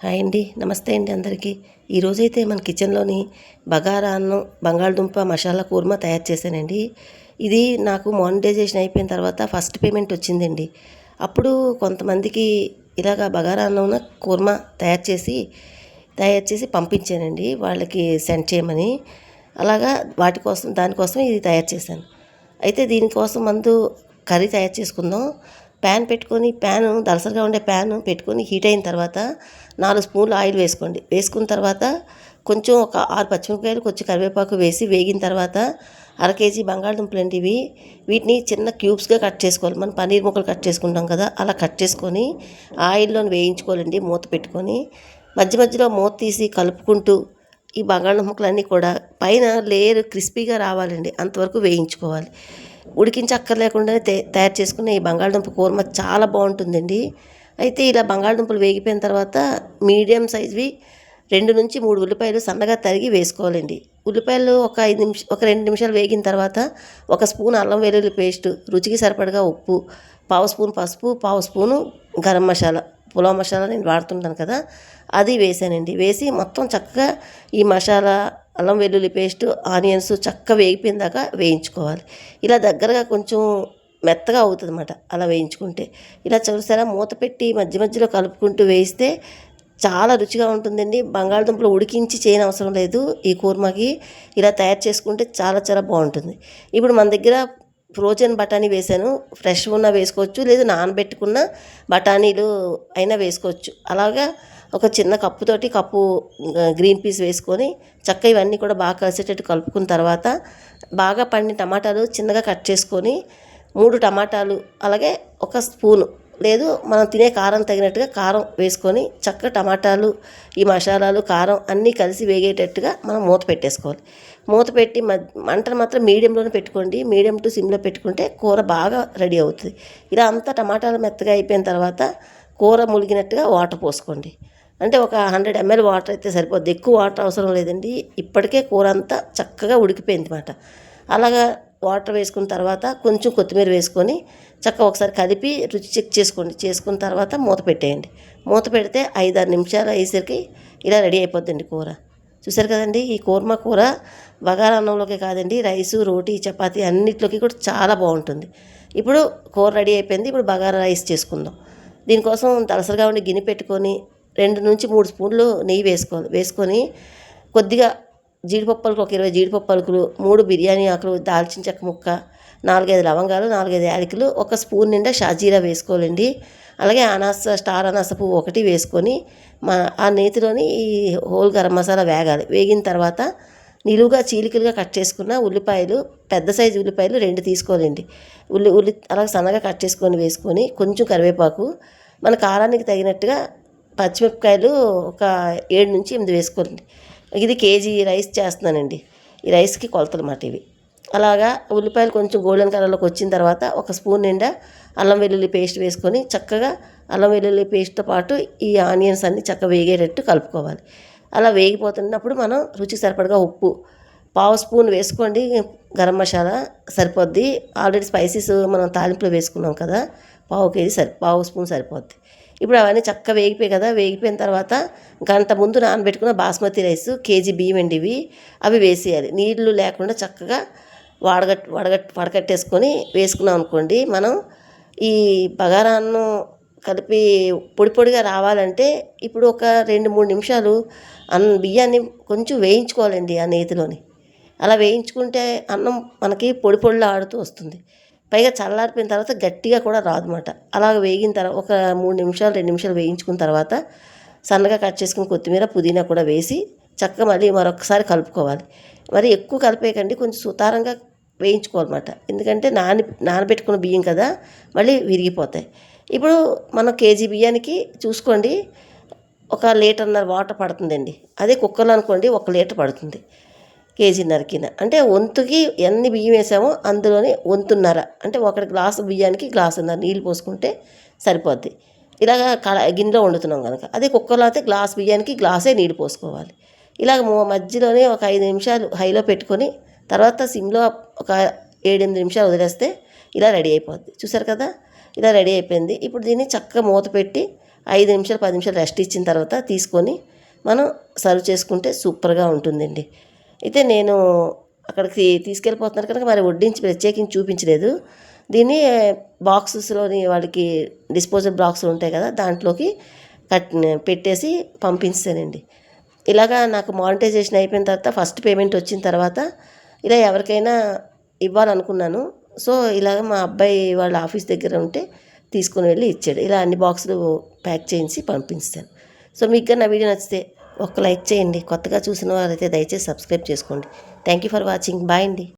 Hi అండి. నమస్తే అండి అందరికీ. ఈరోజైతే మన కిచెన్లోని బగారా అన్నం బంగాళదుంప మసాలా కూర్మా తయారు చేశానండి. ఇది నాకు మానిటైజేషన్ అయిపోయిన తర్వాత ఫస్ట్ పేమెంట్ వచ్చిందండి. అప్పుడు కొంతమందికి ఇలాగ బగారా అన్నం కూర్మా తయారు చేసి తయారు చేసి పంపించానండి. వాళ్ళకి సెండ్ చేయమని. అలాగా వాటి కోసం దానికోసం ఇది తయారు చేశాను. అయితే దీనికోసం మందు కర్రీ తయారు చేసుకుందాం. ప్యాన్ పెట్టుకొని ప్యాన్ దలసరిగా ఉండే ప్యాన్ పెట్టుకొని హీట్ అయిన తర్వాత నాలుగు స్పూన్లు ఆయిల్ వేసుకోండి. వేసుకున్న తర్వాత కొంచెం ఒక ఆరు పచ్చిమిరపకాయలు కొంచెం కరివేపాకు వేసి వేగిన తర్వాత అర కేజీ బంగాళదుంపలు అండి ఇవి. వీటిని చిన్న క్యూబ్స్గా కట్ చేసుకోవాలి. మనం పన్నీర్ ముక్కలు కట్ చేసుకుంటాం కదా అలా కట్ చేసుకొని ఆయిల్లో వేయించుకోవాలండి మూత పెట్టుకొని. మధ్య మధ్యలో మూత తీసి కలుపుకుంటూ ఈ బంగాళదుంపలన్నీ కూడా పైన లేయర్ క్రిస్పీగా రావాలండి. అంతవరకు వేయించుకోవాలి. ఉడికించక్కర్లేకుండానే తే తయారు చేసుకున్న ఈ బంగాళదుంప కూర్మ చాలా బాగుంటుందండి. అయితే ఇలా బంగాళదుంపలు వేగిపోయిన తర్వాత మీడియం సైజ్వి రెండు నుంచి మూడు ఉల్లిపాయలు సన్నగా తరిగి వేసుకోవాలండి. ఉల్లిపాయలు ఒక ఐదు నిమిషం ఒక రెండు నిమిషాలు వేగిన తర్వాత ఒక స్పూన్ అల్లం వెల్లుల్లి పేస్ట్ రుచికి సరిపడగా ఉప్పు పావు స్పూన్ పసుపు పావు స్పూను గరం మసాలా పులావ్ మసాలా నేను వాడుతుంటాను కదా అది వేసానండి. వేసి మొత్తం చక్కగా ఈ మసాలా అల్లం వెల్లుల్లి పేస్ట్ ఆనియన్స్ చక్కగా వేగిపోయిన దాకా వేయించుకోవాలి. ఇలా దగ్గరగా కొంచెం మెత్తగా అవుతుంది అన్నమాట అలా వేయించుకుంటే. ఇలా చూసారా మూత పెట్టి మధ్య మధ్యలో కలుపుకుంటూ వేయిస్తే చాలా రుచిగా ఉంటుందండి. బంగాళదుంపలు ఉడికించి చేయని అవసరం లేదు ఈ కూర్మాకి. ఇలా తయారు చేసుకుంటే చాలా చాలా బాగుంటుంది. ఇప్పుడు మన దగ్గర ఫ్రోజన్ బఠానీ వేసాను ఫ్రెష్ ఉన్న వేసుకోవచ్చు లేదు నానబెట్టుకున్న బఠానీలు అయినా వేసుకోవచ్చు. అలాగా ఒక చిన్న కప్పుతోటి కప్పు గ్రీన్ పీస్ వేసుకొని చక్క ఇవన్నీ కూడా బాగా కలిసేటట్టు కలుపుకున్న తర్వాత బాగా పండిన టమాటాలు చిన్నగా కట్ చేసుకొని మూడు టమాటాలు అలాగే ఒక స్పూను లేదు మనం తినే కారం తగినట్టుగా కారం వేసుకొని చక్క టమాటాలు ఈ మసాలాలు కారం అన్నీ కలిసి వేగేటట్టుగా మనం మూత పెట్టేసుకోవాలి. మూత పెట్టి మంటను మాత్రం మీడియంలోనే పెట్టుకోండి. మీడియం టు సిమ్లో పెట్టుకుంటే కూర బాగా రెడీ అవుతుంది. ఇలా అంతా టమాటాలు మెత్తగా అయిపోయిన తర్వాత కూర ములిగినట్టుగా వాటర్ పోసుకోండి. అంటే ఒక హండ్రెడ్ ఎంఎల్ వాటర్ అయితే సరిపోద్ది. ఎక్కువ వాటర్ అవసరం లేదండి. ఇప్పటికే కూర అంతా చక్కగా ఉడికిపోయింది అనమాట అలాగా వాటర్ వేసుకున్న తర్వాత కొంచెం కొత్తిమీర వేసుకొని చక్కగా ఒకసారి కలిపి రుచి చెక్ చేసుకోండి. చేసుకున్న తర్వాత మూత పెట్టేయండి. మూత పెడితే ఐదారు నిమిషాలు అయ్యేసరికి ఇలా రెడీ అయిపోద్దండి కూర. చూసారు కదండి? ఈ కూర్మ కూర బగారా అన్నంలోకి కాదండి రైసు రోటీ చపాతీ అన్నిట్లోకి కూడా చాలా బాగుంటుంది. ఇప్పుడు కూర రెడీ అయిపోయింది. ఇప్పుడు బగారా రైస్ చేసుకుందాం. దీనికోసం దలసరిగా ఉండి గిన్నె పెట్టుకొని రెండు నుంచి మూడు స్పూన్లు నెయ్యి వేసుకోవాలి వేసుకొని కొద్దిగా జీడిపప్పులకు ఒక ఇరవై జీడిపప్పు మూడు బిర్యానీ ఆకులు దాల్చిన చెక్క ముక్క నాలుగైదు లవంగాలు నాలుగైదు యాలకులు ఒక స్పూన్ నిండా షాజీరా వేసుకోవాలండి. అలాగే అనాస స్టార్ అనాస పువ్వు ఒకటి వేసుకొని మా ఆ నేతిలోని ఈ హోల్ గరం మసాలా వేగాలి. వేగిన తర్వాత నిలువుగా చీలికలుగా కట్ చేసుకున్న ఉల్లిపాయలు పెద్ద సైజు ఉల్లిపాయలు రెండు తీసుకోవాలండి. ఉల్లి ఉల్లి అలాగే సన్నగా కట్ చేసుకొని వేసుకొని కొంచెం కరివేపాకు మన కారానికి తగినట్టుగా పచ్చిమిరపకాయలు ఒక ఏడు నుంచి ఎనిమిది వేసుకోండి. ఇది కేజీ రైస్ చేస్తున్నానండి. ఈ రైస్కి కొలతలు మాట ఇవి. అలాగా ఉల్లిపాయలు కొంచెం గోల్డెన్ కలర్లోకి వచ్చిన తర్వాత ఒక స్పూన్ నిండా అల్లం వెల్లుల్లి పేస్ట్ వేసుకొని చక్కగా అల్లం వెల్లుల్లి పేస్ట్తో పాటు ఈ ఆనియన్స్ అన్ని చక్కగా వేగేటట్టు కలుపుకోవాలి. అలా వేగిపోతున్నప్పుడు మనం రుచికి సరిపడగా ఉప్పు పావు స్పూన్ వేసుకోండి గరం మసాలా సరిపోద్ది. ఆల్రెడీ స్పైసీస్ మనం తాలింపులో వేసుకున్నాం కదా పావు కేజీ సరి పావు స్పూన్ సరిపోద్ది. ఇప్పుడు అవన్నీ చక్కగా వేగిపోయి కదా వేగిపోయిన తర్వాత గంట ముందు నానబెట్టుకున్న బాస్మతి రైస్ కేజీ బియ్యం అండి ఇవి. అవి వేసేయాలి. నీళ్ళు లేకుండా చక్కగా వడగట్ వడగట్ వడకట్టేసుకొని వేసుకున్నాం అనుకోండి మనం ఈ బగారా అన్నం కలిపి పొడి పొడిగా రావాలంటే ఇప్పుడు ఒక రెండు మూడు నిమిషాలు అన్న బియ్యాన్ని కొంచెం వేయించుకోవాలండి ఆ నేతిలోని. అలా వేయించుకుంటే అన్నం మనకి పొడి పొడిలా ఆడుతూ వస్తుంది. పైగా చల్లారిపోయిన తర్వాత గట్టిగా కూడా రాదన్నమాట. అలాగ వేగిన తర్వాత ఒక మూడు నిమిషాలు రెండు నిమిషాలు వేయించుకున్న తర్వాత సన్నగా కట్ చేసుకుని కొత్తిమీర పుదీనా కూడా వేసి చక్కగా మళ్ళీ మరొకసారి కలుపుకోవాలి. మరి ఎక్కువ కలిపేయకండి కొంచెం సుతారంగా వేయించుకోవాలన్నమాట. ఎందుకంటే నాని నానబెట్టుకున్న బియ్యం కదా మళ్ళీ విరిగిపోతాయి. ఇప్పుడు మనం కేజీ బియ్యానికి చూసుకోండి ఒక లీటర్న్నర వాటర్ పడుతుందండి. అదే కుక్కర్లో అనుకోండి ఒక లీటర్ పడుతుంది. కేజీన్నరకిన. అంటే వంతుకి ఎన్ని బియ్యం వేసామో అందులోనే వంతున్నర. అంటే ఒకటి గ్లాసు బియ్యానికి గ్లాసున్నర నీళ్ళు పోసుకుంటే సరిపోద్ది. ఇలాగ కళ గిన్నెలో వండుతున్నాం కనుక అదే కుక్కర్లో అయితే గ్లాస్ బియ్యానికి గ్లాసే నీళ్ళు పోసుకోవాలి. ఇలాగ మధ్యలోనే ఒక ఐదు నిమిషాలు హైలో పెట్టుకొని తర్వాత సిమ్లో ఒక ఏడెనిమిది నిమిషాలు వదిలేస్తే ఇలా రెడీ అయిపోద్ది. చూసారు కదా? ఇలా రెడీ అయిపోయింది. ఇప్పుడు దీన్ని చక్కగా మూత పెట్టి ఐదు నిమిషాలు పది నిమిషాలు రెస్ట్ ఇచ్చిన తర్వాత తీసుకొని మనం సర్వ్ చేసుకుంటే సూపర్గా ఉంటుందండి. అయితే నేను అక్కడికి తీసుకెళ్ళిపోతున్నాను కనుక మరి వడ్డించి ప్రత్యేకించి చూపించలేదు. దీన్ని బాక్సెస్లోని వాళ్ళకి డిస్పోజల్ బాక్సులు ఉంటాయి కదా దాంట్లోకి కట్ పెట్టేసి పంపించానండి ఇలాగా నాకు మానిటైజేషన్ అయిపోయిన తర్వాత ఫస్ట్ పేమెంట్ వచ్చిన తర్వాత ఇలా ఎవరికైనా ఇవ్వాలనుకున్నాను. సో ఇలాగ మా అబ్బాయి వాళ్ళ ఆఫీస్ దగ్గర ఉంటే తీసుకుని వెళ్ళి ఇచ్చాడు. ఇలా అన్ని బాక్సులు ప్యాక్ చేయించి పంపించాను సో మీకు నా వీడియో నచ్చితే ఒక లైక్ చేయండి. కొత్తగా చూసిన వారైతే దయచేసి సబ్స్క్రైబ్ చేసుకోండి. Thank you for watching bye అండి.